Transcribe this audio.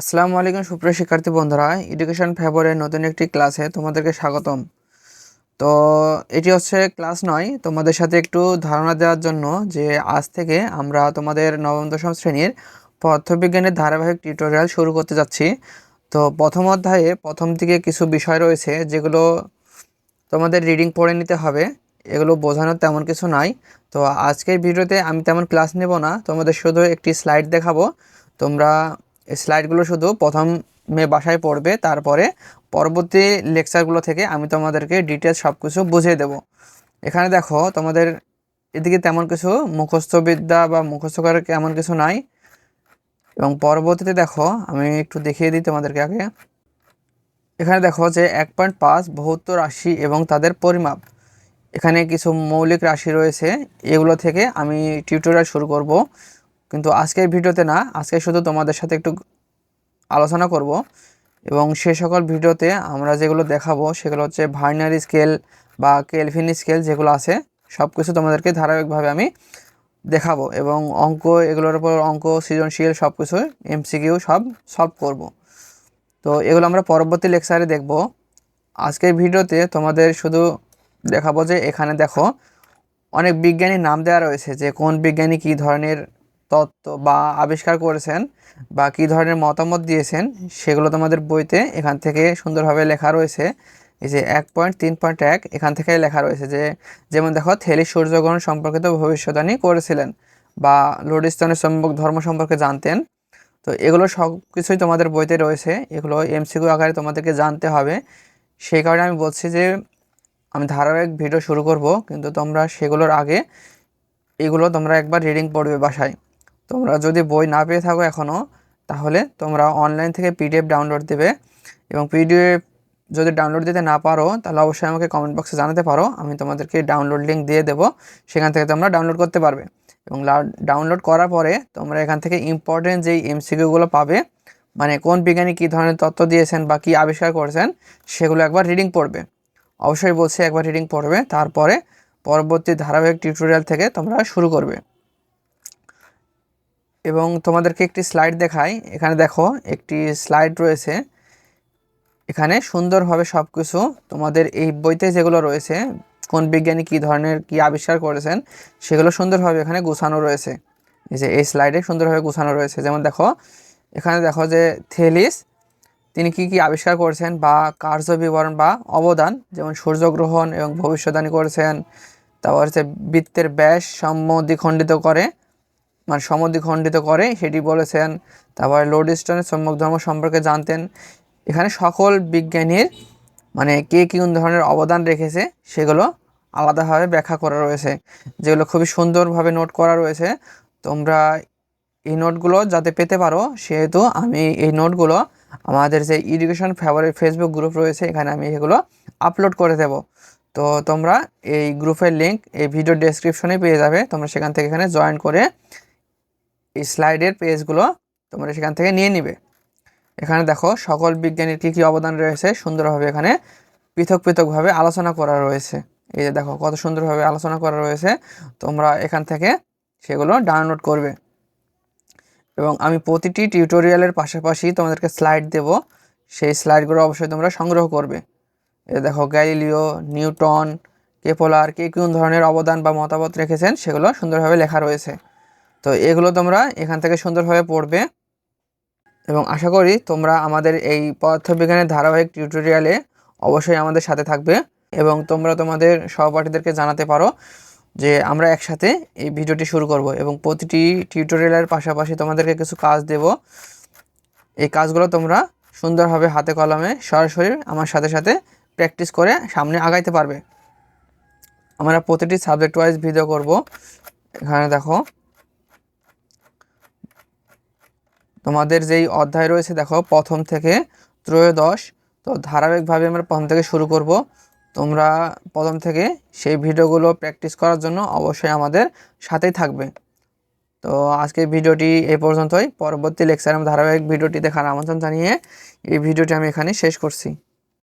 আসসালামু আলাইকুম সুপ্রিয় শিক্ষার্থী বন্ধুরা। এডুকেশন ফেভারের নতুন একটি ক্লাসে তোমাদেরকে স্বাগতম। তো এটি হচ্ছে ক্লাস নয়। তোমাদের সাথে একটু ধারণা দেওয়ার জন্য যে আজ থেকে আমরা তোমাদের নবম, দশম শ্রেণির পদার্থবিজ্ঞানের ধারাবাহিক টিউটোরিয়াল শুরু করতে যাচ্ছি। তো প্রথম অধ্যায়ে প্রথম দিকে কিছু বিষয় রয়েছে যেগুলো তোমাদের রিডিং পড়ে নিতে হবে। এগুলো বোঝানোর তেমন কিছু নাই। তো আজকের ভিডিওতে আমি তেমন ক্লাস নেব না। তোমাদের শুধু একটি স্লাইড দেখাবো। তোমরা স্লাইডগুলো শুধু প্রথমে বাসায় পড়বে, তারপরে পরবর্তী লেকচারগুলো থেকে আমি তোমাদেরকে ডিটেলস সব কিছু বুঝিয়ে দেবো। এখানে দেখো, তোমাদের এদিকে তেমন কিছু মুখস্থবিদ্যা বা মুখস্থ করার এমন কিছু নাই। এবং পরবর্তীতে দেখো, আমি একটু দেখিয়ে দিই তোমাদেরকে আগে। এখানে দেখো যে এক পয়েন্ট পাঁচ ভৌত রাশি এবং তাদের পরিমাপ। এখানে কিছু মৌলিক রাশি রয়েছে, এগুলো থেকে আমি টিউটোরিয়াল শুরু করব। কিন্তু আজকের ভিডিওতে না, আজকে শুধু তোমাদের সাথে একটু আলোচনা করব এবং সে সকল ভিডিওতে আমরা যেগুলো দেখাবো সেগুলো হচ্ছে ভার্নারি স্কেল বা কেলভিন স্কেল যেগুলো আছে সব কিছু তোমাদেরকে ধারাবাহিকভাবে আমি দেখাবো এবং অঙ্ক, এগুলোর উপর অঙ্ক, সৃজনশীল সব কিছু এমসিকিউ সব সলভ করব। তো এগুলো আমরা পরবর্তী লেকচারে দেখব। আজকের ভিডিওতে তোমাদের শুধু দেখাবো যে এখানে দেখো, অনেক বিজ্ঞানীর নাম দেওয়া রয়েছে যে কোন বিজ্ঞানী কী ধরনের তত্ত্ব বা আবিষ্কার করেছেন বা কী ধরনের মতামত দিয়েছেন সেগুলো তোমাদের বইতে এখান থেকে সুন্দরভাবে লেখা রয়েছে। এই যে এক পয়েন্ট, তিন পয়েন্ট এক, এখান থেকে লেখা রয়েছে যে, যেমন দেখো, থেলি সূর্যগ্রহণ সম্পর্কিত ভবিষ্যৎবাণী করেছিলেন বা লোডিস্তানের সম্পর্ক, ধর্ম সম্পর্কে জানতেন। তো এগুলো সব কিছুই তোমাদের বইতে রয়েছে, এগুলো এমসিকিউ আকারে তোমাদেরকে জানতে হবে। সেই কারণে আমি বলছি যে, আমি ধারাবাহিক ভিডিও শুরু করব, কিন্তু তোমরা সেগুলোর আগে এগুলো তোমরা একবার রিডিং পড়বে বাসায়। তোমরা যদি বই না পেয়ে থাকো এখনও তাহলে তোমরা অনলাইন থেকে পিডিএফ ডাউনলোড দেবে এবং পিডিএফ যদি ডাউনলোড দিতে না পারো, তাহলে অবশ্যই আমাকে কমেন্ট বক্সে জানাতে পারো। আমি তোমাদেরকে ডাউনলোড লিঙ্ক দিয়ে দেবো। সেখান থেকে তোমরা ডাউনলোড করতে পারবে। এবং ডাউনলোড করার পরে তোমরা এখান থেকে ইম্পর্টেন্ট যেই এমসিকিউগুলো পাবে মানে কোন বিজ্ঞানী কী ধরনের তত্ত্ব দিয়েছেন বা কী আবিষ্কার করেছেন, সেগুলো একবার রিডিং পড়বে। অবশ্যই বলছি একবার রিডিং পড়বে। তারপরে পরবর্তী ধারাবাহিক টিউটোরিয়াল থেকে তোমরা শুরু করবে। এবং তোমাদেরকে একটি স্লাইড দেখাই। এখানে দেখো, একটি স্লাইড রয়েছে। এখানে সুন্দরভাবে সব কিছু তোমাদের এই বইতে যেগুলো রয়েছে, কোন বিজ্ঞানী কী ধরনের কী আবিষ্কার করেছেন, সেগুলো সুন্দরভাবে এখানে গুছানো রয়েছে। এই যে এই স্লাইডে সুন্দরভাবে গুছানো রয়েছে। যেমন দেখো, এখানে দেখো যে থেলিস তিনি কি কি আবিষ্কার করেছেন বা কার্য বিবরণ বা অবদান, যেমন সূর্যগ্রহণ এবং ভবিষ্যদ্বাণী করেছেন, তারপর হচ্ছে বৃত্তের ব্যাস দ্বিখণ্ডিত করে মানে সমদ্বিখণ্ডিত করে, সেটি বলেছেন। তারপর লোডিস্টনের সম্মুখ ধর্ম সম্পর্কে জানতেন। এখানে সকল বিজ্ঞানীর মানে কে কী ধরনের অবদান রেখেছে, সেগুলো আলাদাভাবে ব্যাখ্যা করা রয়েছে। যেগুলো খুবই সুন্দরভাবে নোট করা রয়েছে। তোমরা এই নোটগুলো যাতে পেতে পারো, সেহেতু আমি এই নোটগুলো আমাদের যে এডুকেশন ফেভারিট ফেসবুক গ্রুপ রয়েছে, এখানে আমি এগুলো আপলোড করে দেব। তো তোমরা এই গ্রুপের লিঙ্ক এই ভিডিও ডেসক্রিপশনে পেয়ে যাবে। তোমরা সেখান থেকে এখানে জয়েন করে স্লাইডের পেজগুলো তোমরা সেখান থেকে নিয়ে নিবে। এখানে দেখো, সকল বিজ্ঞানীর কী কী অবদান রয়েছে, সুন্দরভাবে এখানে পৃথক পৃথকভাবে আলোচনা করা রয়েছে। এই যে দেখো, কত সুন্দরভাবে আলোচনা করা রয়েছে, তোমরা এখান থেকে সেগুলো ডাউনলোড করবে। এবং আমি প্রতিটি টিউটোরিয়ালের পাশাপাশি তোমাদেরকে স্লাইড দেব, সেই স্লাইডগুলো অবশ্যই তোমরা সংগ্রহ করবে। এ দেখো, গ্যালিলিও, নিউটন, কেপোলার, কে কোন ধরনের অবদান বা মতামত রেখেছেন সেগুলো সুন্দরভাবে লেখা রয়েছে। তো এগুলো তোমরা এখান থেকে সুন্দরভাবে পড়বে। এবং আশা করি তোমরা আমাদের এই পদার্থবিজ্ঞানের ধারাবাহিক টিউটোরিয়ালে অবশ্যই আমাদের সাথে থাকবে এবং তোমরা তোমাদের সহপাঠীদেরকে জানাতে পারো যে আমরা একসাথে এই ভিডিওটি শুরু করব এবং প্রতিটি টিউটোরিয়ালের পাশাপাশি তোমাদেরকে কিছু কাজ দেব। এই কাজগুলো তোমরা সুন্দরভাবে হাতে কলমে সরাসরি আমার সাথে সাথে প্র্যাকটিস করে সামনে আগাইতে পারবে। আমরা প্রতিটি সাবজেক্ট ওয়াইজ ভিডিও করব। এখানে দেখো। তোমাদের যেই অধ্যায় রয়েছে, দেখো, প্রথম থেকে ত্রয়োদশ। তো ধারাবাহিকভাবে আমরা প্রথম থেকে শুরু করব। তোমরা প্রথম থেকে সেই ভিডিওগুলো প্র্যাকটিস করার জন্য অবশ্যই আমাদের সাথেই থাকবে। তো আজকের ভিডিওটি এ পর্যন্তই। পরবর্তী লেকচার আমি ধারাবাহিক ভিডিওটি দেখার আমন্ত্রণ জানিয়ে এই ভিডিওটি আমি এখানে শেষ করছি।